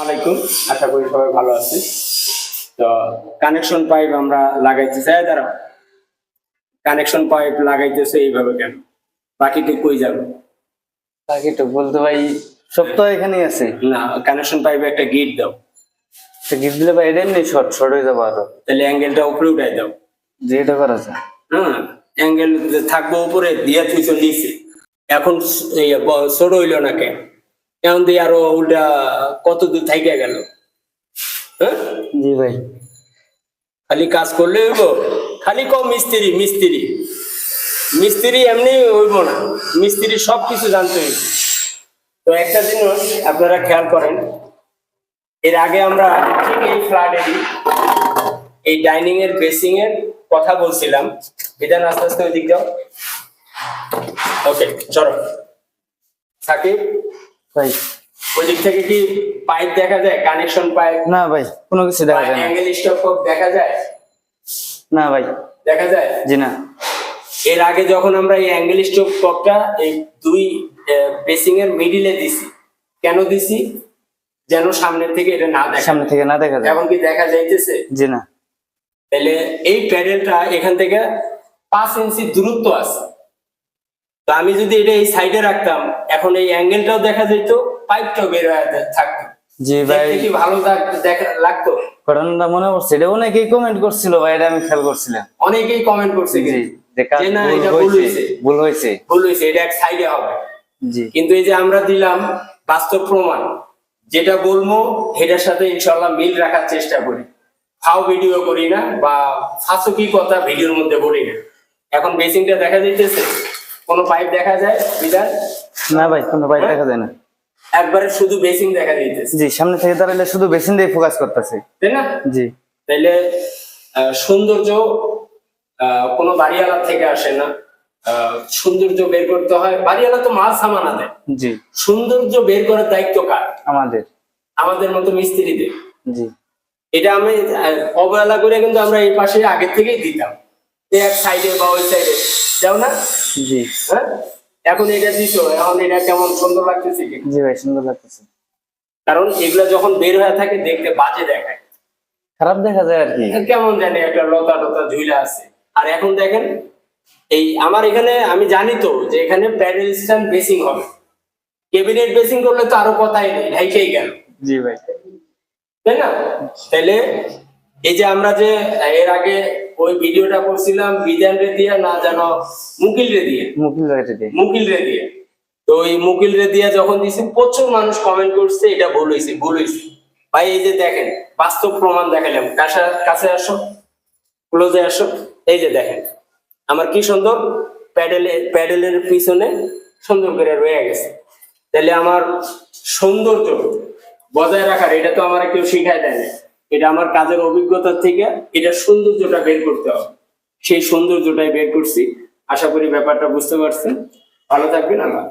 আলাইকুম। আশা করি সবাই ভালো আছে তো কানেকশন পাইপ আমরা লাগাইতে চাই দাঁড়াও। কানেকশন পাইপ লাগাইতেছে এইভাবে কেন? বাকিটুকু কই যাবে? বাকি বলতে ভাই সব তো এখানেই আছে। না কানেকশন পাইপে একটা গিট দাও। তো গিফট দিলে ভাই এটা এমনি শর্ট শর্ট হয়ে যাব আরও। তাহলে অ্যাঙ্গেলটা উপরে উঠাই দাও। যে এটা করা যায়। হ্যাঁ অ্যাঙ্গেল থাকব উপরে দিয়ে তুই তো নিচে। এখন ছোট হইল না কেন? এখন দিয়ে আরও উল্টা কত দূর থাইকে গেল? হ্যাঁ? জি ভাই। খালি কাজ করলে হইব? খালি কম মিস্ত্রি মিস্ত্রি। মিস্ত্রি এমনি হইব না। মিস্ত্রি সব কিছু জানতে হইব। তো একটা জিনিস আপনারা খেয়াল করেন এর আগে আমরা ঠিক এই ফ্ল্যাটেরই এই ডাইনিং এর বেসিং এর কথা বলছিলাম। বিধান আস্তে আস্তে ওই দিক যাও। ওকে চলো। সাকিব? ভাই ওই দিক থেকে কি পাইপ দেখা যায়? Connection pipe? না ভাই কোনো কিছু দেখা যায় না। অ্যাঙ্গেল স্টপ দেখা যায়? না ভাই। দেখা যায়? জি না। এর আগে যখন আমরা এই অ্যাঙ্গেল টপটা এই দুই বেসিং এর মিডিলে দিছি কেন দিছি? যেন সামনের থেকে এটা না দেখা সামনে থেকে না দেখা যায়। এখন কি দেখা যাইতেছে? জি না। তাহলে এই প্যাডেলটা এখান থেকে পাঁচ ইঞ্চি দূরত্ব আছে। তো আমি যদি এটা এই সাইডে রাখতাম এখন এই অ্যাঙ্গেলটাও দেখা যেত পাইপটাও বের হয়ে থাকতো। জি ভাই। কি ভালো দেখা- লাগতো? ঘটনাটা মনে পড়ছে এটা অনেকেই কমেন্ট করছিল ভাই এটা আমি খেয়াল করছিলাম। অনেকেই কমেন্ট করছে জি যে না, এটা ভুল হয়েছে হয়েছে। ভুল হয়েছে। ভুল হয়েছে এটা এক সাইডে হবে। জি। কিন্তু এই যে আমরা দিলাম বাস্তব প্রমাণ যেটা বলব এটার সাথে ইনশাল্লাহ মিল রাখার চেষ্টা করি। ফাও ভিডিও করি না বা ফাঁসুকি কথা ভিডিওর মধ্যে বলি না। এখন বেসিংটা দেখা যাইতেছে। কোনো পাইপ দেখা যায়? বিধান না ভাই কোনো ভাই দেখা যায় না। একবারে শুধু বেসিং দেখা যাইতেছে। জি সামনে থেকে দাঁড়ালে শুধু বেসিন দিয়ে ফোকাস করতেছে। তাই না? জি। তাইলে সৌন্দর্য কোনো বাড়িওয়ালা থেকে আসে না। সৌন্দর্য বের করতে হয়। বাড়িওয়ালা তো মাল সামানা দেয় জি। সৌন্দর্য বের করার দায়িত্ব কার? আমাদের। আমাদের মতো মিস্ত্রিদের। জি। এটা আমি অবহেলা করে কিন্তু আমরা এই পাশে আগে থেকেই দিতাম। এক সাইডে বা ওই সাইডে যাও না? জি হ্যাঁ? এখন এটা দিছো এখন এটা কেমন সুন্দর লাগতেছে জি ভাই সুন্দর লাগতেছে। কারণ এগুলা যখন বের হয়ে থাকে দেখতে বাজে দেখায়। খারাপ দেখা যায় আর কি। কেমন জানি একটা লতা টতা ঝুলা আছে। আর এখন দেখেন এই আমার এখানে আমি জানি তো যে এখানে প্যাডেল স্ট্যান্ড বেসিং হবে। ক্যাবিনেট বেসিং করলে তো আরও কথাই নেই গেল। জি ভাই। তাই না? তাহলে এই যে আমরা যে এর আগে ওই ভিডিওটা করছিলাম বিধান রে দিয়ে না যেন মুকিল রে দিয়ে। মুখিল রাইতে দিয়ে। মুকিল রে দিয়ে। তো ওই মুকিল রে দিয়ে যখন দিছি প্রচুর মানুষ কমেন্ট করছে এটা ভুল হয়েছে ভুল হয়েছে ভাই এই যে দেখেন বাস্তব প্রমাণ দেখালাম। কাছে কাছে আসো ক্লোজে আসো। এই যে দেখেন আমার কি সুন্দর প্যাডেলে প্যাডেলের পিছনে সুন্দর করে রয়ে গেছে। তাহলে আমার সৌন্দর্য বজায় রাখার এটা তো আমার কেউ শিখায় দেয় না এটা আমার কাজের অভিজ্ঞতা থেকে এটা সৌন্দর্যটা বের করতে হবে। সেই সৌন্দর্যটাই বের করছি। আশা করি ব্যাপারটা বুঝতে পারছেন। ভালো থাকবেন, আল্লাহ।